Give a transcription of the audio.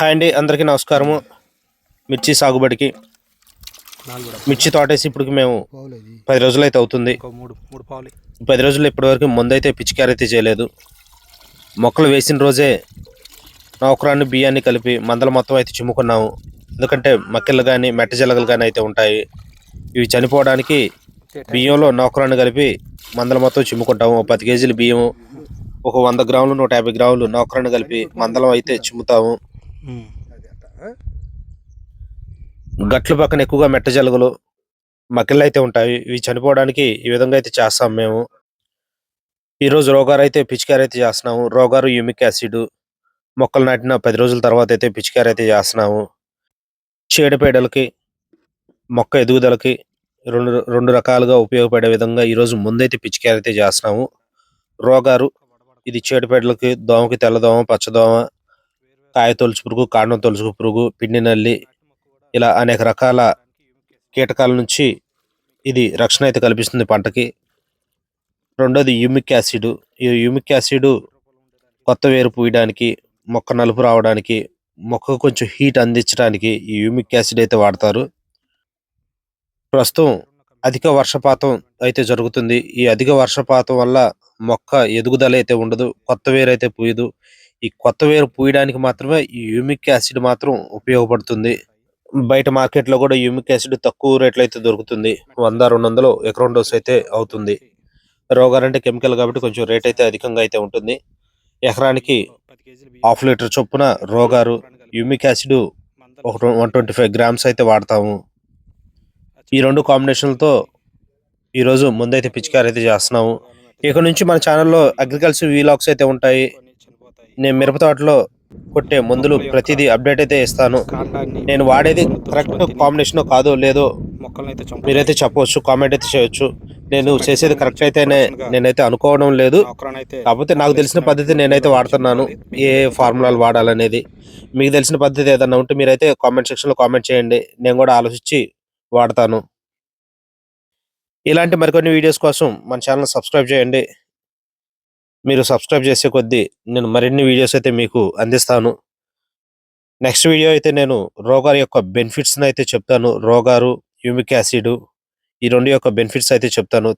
Hi అండి అందరికీ నమస్కారము. మిర్చి సాగుబడికి మిర్చి తోటేసి ఇప్పటికి మేము పది రోజులు అయితే అవుతుంది పది రోజులు ఇప్పటివరకు ముందైతే పిచికారీ అయితే చేయలేదు. మొక్కలు వేసిన రోజే నౌకరాన్ని బియ్యాన్ని కలిపి మందలు మొత్తం అయితే చిమ్ముకున్నాము. ఎందుకంటే మక్కెలు కానీ మెట్ట జలగలు కానీ అయితే ఉంటాయి. ఇవి చనిపోవడానికి బియ్యంలో నౌకరాన్ని కలిపి మందలు మొత్తం చిమ్ముకుంటాము. ఒక పది కేజీలు బియ్యము ఒక వంద గ్రాములు నూట యాభై గ్రాములు నౌకరాన్ని కలిపి మందలం అయితే చిమ్ముతాము. గట్ల పక్కన ఎక్కువగా మెట్ట జలుగులు మకిళ్ళు అయితే ఉంటాయి. ఇవి చనిపోవడానికి ఈ విధంగా అయితే చేస్తాం మేము. ఈరోజు రోగారు అయితే పిచికారి అయితే చేస్తున్నాము. Rogor humic acid. మొక్కలు నాటిన పది రోజుల తర్వాత అయితే పిచికారి అయితే చేస్తున్నాము చీడపీడలకి మొక్క ఎదుగుదలకి రెండు రెండు రకాలుగా ఉపయోగపడే విధంగా ఈరోజు ముందైతే పిచికారి అయితే చేస్తున్నాము. రోగారు ఇది చీడపీడలకి దోమకి తెల్లదోమ పచ్చదోమ కాయ తొలుచు పురుగు కాండం తొలుచు పురుగు పిండి నల్లి ఇలా అనేక రకాల కీటకాల నుంచి ఇది రక్షణ అయితే కల్పిస్తుంది పంటకి. రెండోది యూమిక్ యాసిడ్. ఈ యూమిక్ యాసిడ్ కొత్త వేరు పూయడానికి మొక్క నలుపు రావడానికి మొక్కకు కొంచెం హీట్ అందించడానికి ఈ యూమిక్ యాసిడ్ అయితే వాడతారు. ప్రస్తుతం అధిక వర్షపాతం అయితే జరుగుతుంది. ఈ అధిక వర్షపాతం వల్ల మొక్క ఎదుగుదల అయితే ఉండదు కొత్త వేరు అయితే పూయదు. ఈ కొత్త వేరు పూయడానికి మాత్రమే ఈ యూమిక్ యాసిడ్ మాత్రం ఉపయోగపడుతుంది. బయట మార్కెట్లో కూడా యూమిక్ యాసిడ్ తక్కువ రేట్లో అయితే దొరుకుతుంది. వంద రెండు వందలు ఎకరం డోస్ అయితే అవుతుంది. రోగాలు అంటే కెమికల్ కాబట్టి కొంచెం రేట్ అయితే అధికంగా అయితే ఉంటుంది. ఎకరానికి హాఫ్ లీటర్ చొప్పున రోగారు యూమిక్ యాసిడ్ ఒక వన్ ట్వంటీ ఫైవ్ గ్రామ్స్ అయితే వాడతాము. ఈ రెండు కాంబినేషన్లతో ఈరోజు ముందైతే పిచికారి అయితే చేస్తున్నాము. ఇక నుంచి మన ఛానల్లో అగ్రికల్చర్ వీలాగ్స్ అయితే ఉంటాయి. నేను మిరప తోటలో కొట్టే మందులు ప్రతిదీ అప్డేట్ అయితే ఇస్తాను. నేను వాడేది కరెక్ట్ కాంబినేషన్ కాదో లేదో మీరైతే చెప్పవచ్చు కామెంట్ అయితే చేయొచ్చు. నేను చేసేది కరెక్ట్ అయితేనే నేనైతే అనుకోవడం లేదు. కాకపోతే నాకు తెలిసిన పద్ధతి నేనైతే వాడుతున్నాను ఏ ఫార్ములాలు వాడాలనేది. మీకు తెలిసిన పద్ధతి ఏదన్నా ఉంటే మీరైతే కామెంట్ సెక్షన్లో కామెంట్ చేయండి. నేను కూడా ఆలోచించి వాడతాను. ఇలాంటి మరికొన్ని వీడియోస్ కోసం మన ఛానల్ సబ్స్క్రైబ్ చేయండి. మీరు సబ్స్క్రైబ్ చేసే కొద్దీ నేను మరిన్ని వీడియోస్ అయితే మీకు అందిస్తాను. నెక్స్ట్ వీడియో అయితే నేను రోగారు యొక్క బెనిఫిట్స్ అయితే చెప్తాను. రోగారు యూమిక్ యాసిడ్ ఈ రెండు యొక్క బెనిఫిట్స్ అయితే చెప్తాను.